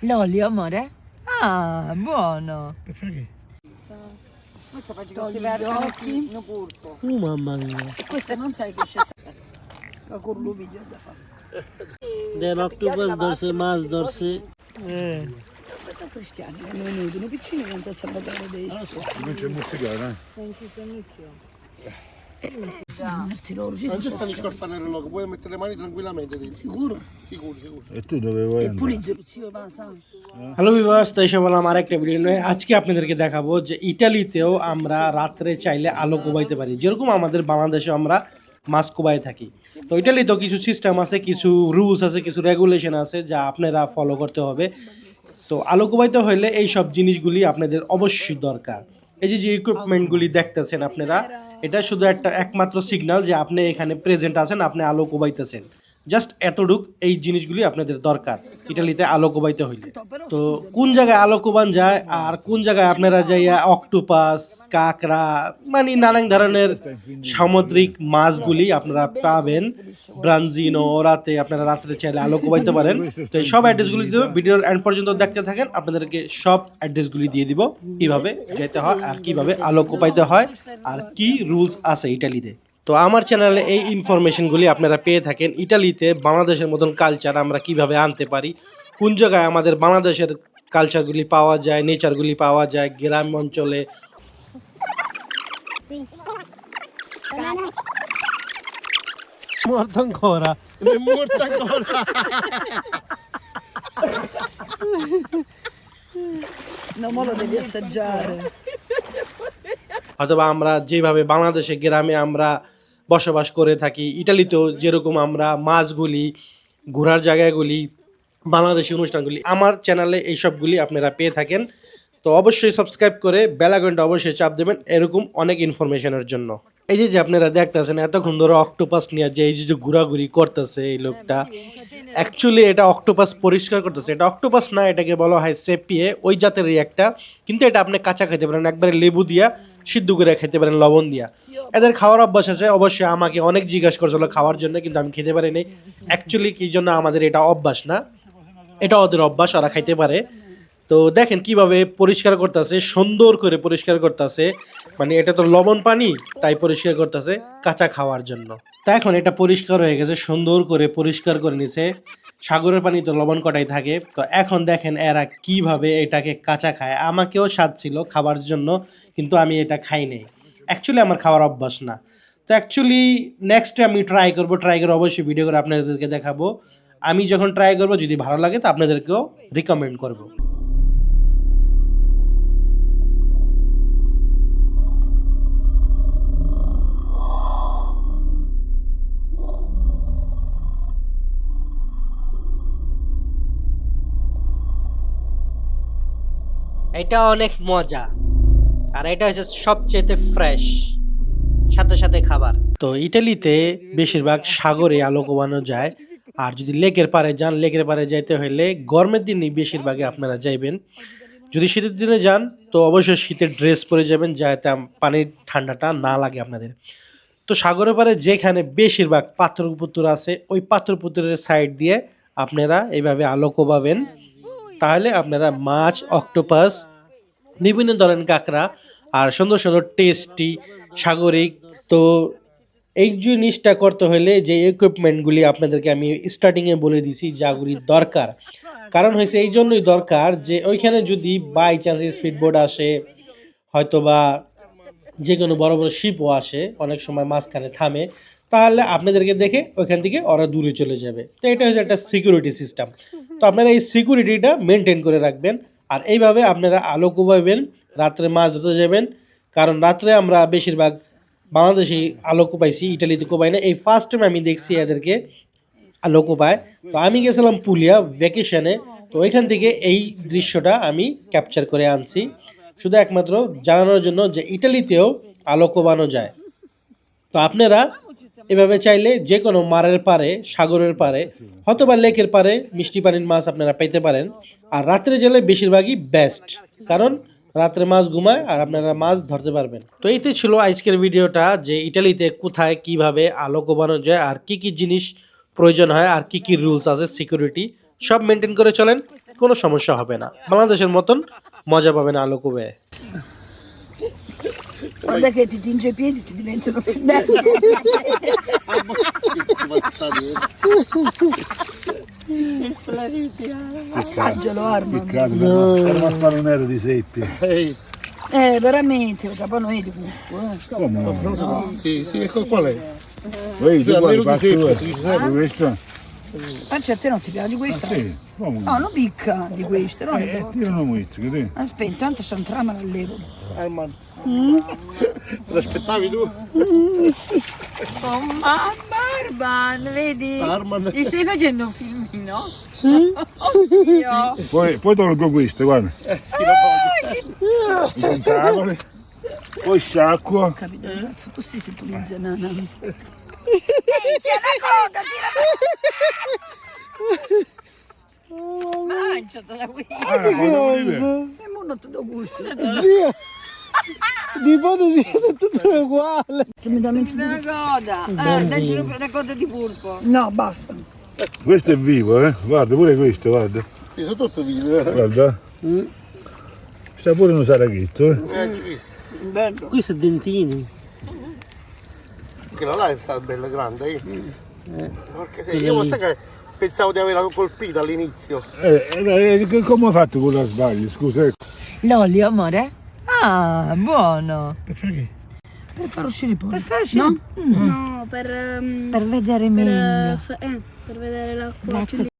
L'olio, amore? Ah, buono! Per fare che? Poi capace che si vergono il corpo. Oh, mamma mia! Questo non sai che c'è sempre. Con l'umiglio da fare. Del octopus dorsi, mas dorsi. Eh. cristiani eh, quando venivano piccini quanto a Salvatore dei allora, non c'è muzzicare eh? non ci sono più ci Non ci stanno i scorfanello loco, puoi mettere le mani tranquillamente dentro. Sicuro? Sicuro, sicuro. E tu dove vuoi E zio, va, sa. Hello viewers তো এসে বললাম আরেকটা video নিয়ে আজকে আপনাদেরকে দেখাবো যে ইটালিতেও আমরা রাত্রে চাইলে আলো কোবাইতে পারি যেরকম আমাদের বাংলাদেশে আমরা মাছ কোবাই থাকি তো ইটালিতেও কিছু সিস্টেম আছে কিছু রুলস আছে কিছু রেগুলেশন আছে যা আপনারা ফলো করতে হবে তো আলো কোবাইতে হলে এই সব জিনিসগুলি আপনাদের অবশ্যই দরকার এই যে যে ইকুইপমেন্টগুলি দেখতেছেন আপনারা এটা শুধু একটা একমাত্র সিগনাল যে আপনি এখানে প্রেজেন্ট আছেন আপনি আলো কোবাইতেছেন জাস্ট এতটুক এই জিনিসগুলি আপনাদের দরকার, ইটালিতে আলো কোবাইতে হইলে। তো কোন জায়গায় আলো কোবান যায় আর কোন জায়গায় আপনারা যাইয়া অক্টোপাস, কাঁকড়া মানে নানান ধরনের সামুদ্রিক মাছগুলি আপনারা পাবেন। ব্রাঞ্জিনো, রাতে আপনারা রাত্রে চাইলে আলো কোবাইতে পারেন। তো এই সব অ্যাড্রেসগুলি দেবো ভিডিওর এন্ড পর্যন্ত দেখতে থাকেন। আপনাদেরকে সব অ্যাড্রেসগুলি দিয়ে দিব, কীভাবে যেতে হয় আর কীভাবে আলো কোপাইতে হয় আর কি রুলস আছে ইটালিতে। তো আমার চ্যানেলে এই ইনফরমেশনগুলি আপনারা পেয়ে থাকেন ইটালিতে বাংলাদেশের মতন কালচার আমরা কীভাবে আনতে পারি কোন জায়গায় আমাদের বাংলাদেশের কালচারগুলি পাওয়া যায় নেচারগুলি পাওয়া যায় গ্রাম অঞ্চলে Morto ancora. È morta ancora. No, mo lo devi assaggiare. অথবা আমরা যেভাবে বাংলাদেশে গ্রামে আমরা বসবাস করে থাকি। ইটালিতেও যেরকম আমরা মাছগুলি ঘোরার জায়গাগুলি বাংলাদেশি অনুষ্ঠানগুলি আমার চ্যানেলে এইসবগুলি আপনারা পেয়ে থাকেন। তো অবশ্যই সাবস্ক্রাইব করে বেলাগনটা অবশ্যই চাপ দেবেন, এরকম অনেক ইনফরমেশনের জন্য। এই যে যে আপনারা দেখতেছেন এতক্ষণ ধরে অক্টোপাস নিয়ে যে এই যে যে ঘোরাঘুরি করতেছে এই লোকটা অ্যাকচুয়ালি এটা অক্টোপাস পরিষ্কার করতেছে। এটা অক্টোপাস না এটাকে বলা হয় সেপিয়ে ওই জাতেরই একটা। কিন্তু এটা আপনি কাঁচা খেতে পারেন একবারে লেবু দিয়া সিদ্ধ করে খেতে পারেন লবণ দিয়া। এদের খাওয়ার অভ্যাস আছে অবশ্যই আমাকে অনেক জিজ্ঞাসা করছিল খাওয়ার জন্য কিন্তু আমি খেতে পারিনি। অ্যাকচুয়ালি কি জন্য আমাদের এটা অভ্যাস না? এটা ওদের অভ্যাস ওরা খাইতে পারে। তো দেখেন কীভাবে পরিষ্কার করতেছে, সুন্দর করে পরিষ্কার করতেছে। মানে এটা তো লবণ পানি, তাই পরিষ্কার করতেছে কাঁচা খাওয়ার জন্য। তা এখন এটা পরিষ্কার হয়ে গেছে, সুন্দর করে পরিষ্কার করে নিছে। সাগরের পানি তো লবণ কটাই থাকে। তো এখন দেখেন এরা কীভাবে এটাকে কাঁচা খায়। আমাকেও স্বাদ ছিল খাবার জন্য, কিন্তু আমি এটা খাই নাই। অ্যাকচুয়ালি আমার খাওয়ার অভ্যাস না। তো অ্যাকচুয়ালি নেক্সট আমি ট্রাই করব ট্রাই করে অবশ্যই ভিডিও করে আপনাদেরকে দেখাবো। আমি যখন ট্রাই করব, যদি ভালো লাগে তো আপনাদেরকেও রিকমেন্ড করব। এটা অনেক মজা। আর এটা হচ্ছে সবচেয়ে ফ্রেশ সাথে সাথে খাবার। তো ইটালিতে বেশিরভাগ সাগরে আলো কোবানো যায়। আর যদি লেকের পারে যান, লেকের পারে যাইতে হলে গরমের দিনই বেশিরভাগে আপনারা যাইবেন। যদি শীতের দিনে যান, তো অবশ্যই শীতের ড্রেস পরে যাবেন, যাতে পানির ঠান্ডাটা না লাগে আপনাদের। তো সাগরের পারে যেখানে বেশিরভাগ পাথর পুতুর আছে, ওই পাথর পুতুরের সাইড দিয়ে আপনারা এইভাবে আলো কোবাবেন। তাহলে আপনারা মাছ, অক্টোপাস, বিভিন্ন ধরনের কাঁকড়া আর সুন্দর সুন্দর টেস্টি সাগরিক, তো এই জিনিসটা করতে হলে যে ইকুইপমেন্টগুলি আপনাদেরকে আমি স্টার্টিংয়ে বলে দিছি, যাগুলি দরকার। কারণ হয়েছে এই জন্যই দরকার যে ওইখানে যদি বাই চান্স স্পিডবোট আসে, হয়তোবা যে কোনো বড় বড় শিপও আসে, অনেক সময় মাঝখানে থামে তাহলে আপনাদেরকে দেখে ওইখান থেকে ওরা দূরে চলে যাবে। তো এটা হচ্ছে একটা সিকিউরিটি সিস্টেম তো আপনারা এই সিকিউরিটিটা মেনটেন করে রাখবেন। আর এইভাবে আপনারা আলো কোবাবেন রাত্রে মাছ ধরতে যাবেন। কারণ রাত্রে আমরা বেশিরভাগ বাংলাদেশি আলো কোপাইছি ইটালিতে কোপাই না। এই ফার্স্ট টাইম আমি দেখছি এদেরকে আলো কোপায় তো আমি গেছিলাম পুলিয়া ভ্যাকেশনে তো ওইখান থেকে এই দৃশ্যটা আমি ক্যাপচার করে আনছি। শুধু একমাত্র জানানোর জন্য যে ইটালিতেও আলো কোবানো যায়। তো আপনারা এভাবে চাইলে যে কোনো মারের পারে, সাগরের পারে হয়তোবা লেকের পারে মিষ্টি পানির মাছ আপনারা পেতে পারেন। আর রাত্রে জেলে বেশিরভাগই বেস্ট কারণ রাত্রে মাছ ঘুমায় আর আপনারা মাছ ধরতে পারবেন। তো এইতে ছিল আজকের ভিডিওটা যে ইটালিতে কোথায়, কীভাবে আলো কোবানো যায় আর কি কি জিনিস প্রয়োজন হয় আর কি কি রুলস আছে সিকিউরিটি সব মেনটেন করে চলেন, কোনো সমস্যা হবে না। বাংলাদেশের মতন মজা পাবে না আলোকবে Guarda che ti tinge i piedi, ti diventano pennelli. Angelo Arman. Per ma fare un aereo di seppie. Ehi, Eh, veramente, perché poi non è di gusto. Eh. Come no? no, sì, sì, ecco qual è? Vedi, tu guardi, almeno di sì, sì. Sai questa? Cioè, a te non ti piace questa? Sì, come No, non picca di queste, non Eh, io non ho visto, che Aspetta, tanto c'è un trama all'evo. Arman. Te l'aspettavi tu? Oh mamma Arban, vedi? Arman. Gli stai facendo un filmino? Sì. Oddio. Poi, poi tolgo queste, guarda. Eh, sì, lo voglio. I tentacoli. Poi sciacquo. Capito, ragazzo? Così si pulizza nana. Mangiatela qui. Ah, una cosa? E mo non ti do gusto. Nipote siete tutte uguali. Che mi dà Mi mente dà una coda. Eh, dacci una coda di pulpo. No, basta. Questo è vivo, eh? Guarda, pure questo, guarda. Sì, sono tutto vivo, eh. Guarda. Sta pure un saraghetto, eh? Eh, visto. Bello. Questo è dentini. Quella là è stata bella grande, eh. Perché se io sai che pensavo di averla colpita all'inizio. Eh, eh, eh, come ho fatto con la sbaglio? Scusa, ecco. L'olio, amore? Ah, buono. Per fare che? Per far uscire i polli. Per far uscire- No? No, per, ehm, Per vedere per, meglio. eh, fa- eh, per vedere l'acqua più